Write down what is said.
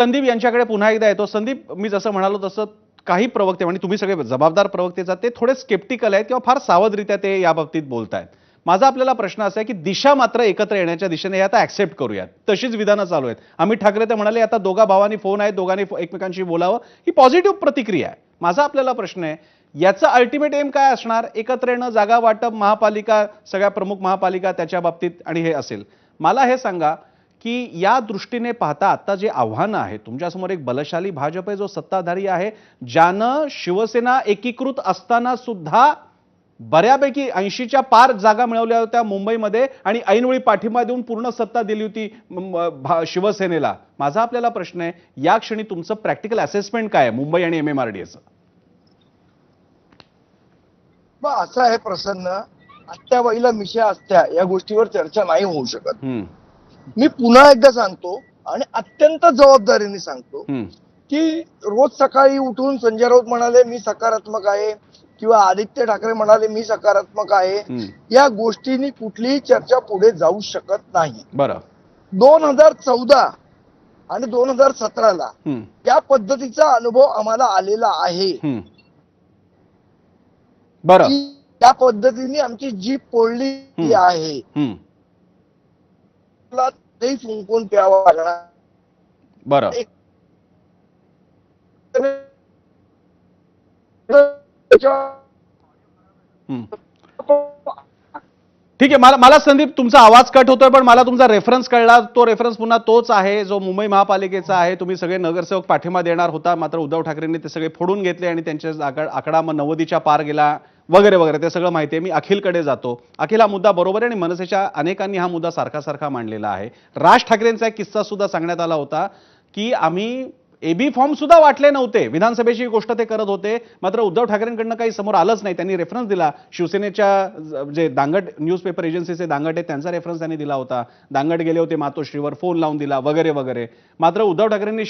संदीप यांच्याकडे पुन्हा एकदा येतो. संदीप मी जसं म्हणालो तसं काही प्रवक्ते म्हणजे तुम्ही सगळे जबाबदार प्रवक्तेचा ते थोडे स्केप्टिकल आहेत किंवा फार सावधरित्या ते या बाबतीत बोलतायत. माझा आपल्याला प्रश्न असा आहे की दिशा मात्र एकत्र येण्याच्या दिशेने आता ऍक्सेप्ट करूयात. तशीच विधानं चालू आहेत. अमित ठाकरे तर म्हणाले आता दोघा भावांनी फोन आहे दोघांनी एकमेकांशी बोलावं. ही पॉझिटिव्ह प्रतिक्रिया आहे. माझा आपल्याला प्रश्न आहे याचं अल्टिमेट एम काय असणार? एकत्र येणं जागा वाटप महापालिका सगळ्या प्रमुख महापालिका त्याच्या बाबतीत आणि हे असेल. मला हे सांगा की या दृष्टीने पाहता आता जे आव्हानं आहेत तुमच्यासमोर एक बलशाली भाजप आहे जो सत्ताधारी आहे ज्यानं शिवसेना एकीकृत असताना सुद्धा बऱ्यापैकी ऐंशीच्या पार जागा मिळवल्या होत्या मुंबईमध्ये आणि ऐनवेळी पाठिंबा देऊन पूर्ण सत्ता दिली होती शिवसेनेला. माझा आपल्याला प्रश्न आहे या क्षणी तुमचं प्रॅक्टिकल असेसमेंट काय आहे मुंबई आणि एम एम आर डी असं आहे प्रसन्न आत्याबाईला मिशा असत्या या गोष्टीवर चर्चा नाही होऊ शकत. मी पुन्हा एकदा सांगतो आणि अत्यंत जबाबदारीने सांगतो की रोज सकाळी उठून संजय राऊत म्हणाले मी सकारात्मक आहे किंवा आदित्य ठाकरे म्हणाले मी सकारात्मक आहे या गोष्टींनी कुठलीही चर्चा पुढे जाऊ शकत नाही. बरं. दोन हजार चौदा आणि दोन हजार सतराला हम्म, या पद्धतीचा अनुभव आम्हाला आलेला आहे. बरं. त्या पद्धतीने आमची जीप पोळली. आहे. ते फुंकून प्यावा लागणार. बरं. ठीक आहे मला मला संदीप तुमचा आवाज कट होतोय पण मला तुमचा रेफरन्स कळला. तो रेफरन्स पुन्हा तोच आहे जो मुंबई महापालिकेचा आहे. तुम्ही सगळे नगरसेवक पाठिंबा देणार होता. मात्र उद्धव ठाकरेंनी ते सगळे फोडून घेतले आणि त्यांचे आकड- आकडा मग नव्वदीच्या पार गेला. वगैरे वगैरे ते सगळं माहिती आहे. मी अखिलकडे जातो. अखिल हा मुद्दा बरोबर आहे आणि मनसेच्या अनेकांनी हा मुद्दा सारखा सारखा मांडलेला आहे. राज ठाकरेंचा एक किस्सा सुद्धा सांगण्यात आला होता की आम्ही एबी फॉर्म सुद्धा वाटले नव्हते. विधानसभेची गोष्ट ते करत होते. मात्र उद्धव ठाकरेंकडनं काही समोर आलंच नाही. त्यांनी रेफरन्स दिला. शिवसेनेच्या जे दांगट न्यूजपेपर एजन्सीचे दांगट आहेत त्यांचा रेफरन्स त्यांनी दिला होता. दांगट गेले होते मातोश्रीवर फोन लावून दिला वगैरे वगैरे. मात्र उद्धव ठाकरेंनी